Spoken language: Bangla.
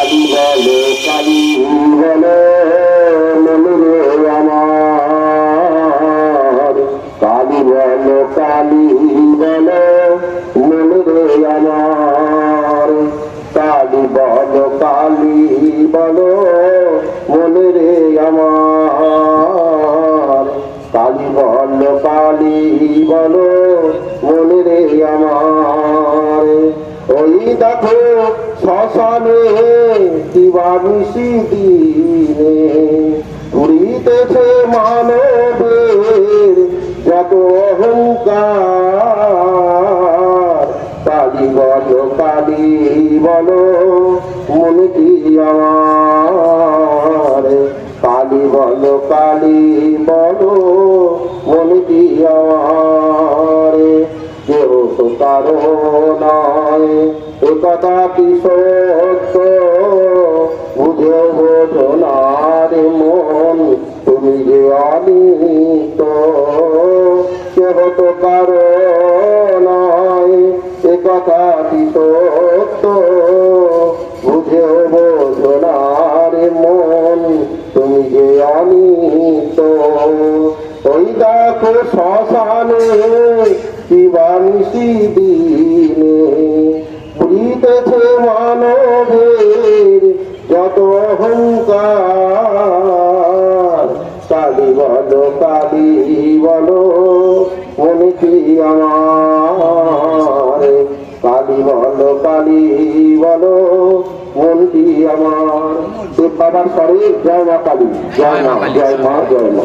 কালি বলো কালি বলো মনুরে আমার কালি বলো, কালি কালি বলো কালি বলো মনুরে আমার। ওই দেখো দিবানিশি দিনে ঘুরিতেছে মানবের যত অহংকার। কালী বলো কালী বলো, মনে কি আমার? কালী বলো কালী বলো, মনে কি আমার? কেউ তো কারও নয়, এ কথা যে অনিত কেহ তো কারও নয় এ কথা কি সত্য। বুঝে বোঝো না রে মন তুমি যে অনিত ওই দেখো শ্মশানে দিবানিশি দিনে ঘুরিতেছে বলো পাবি বলো মনে কি আমার। কালী বলো কালী বলো মন কি আমার। শিব বাবার পরে জয় মা কালী জয় মা জয় মা জয় মা।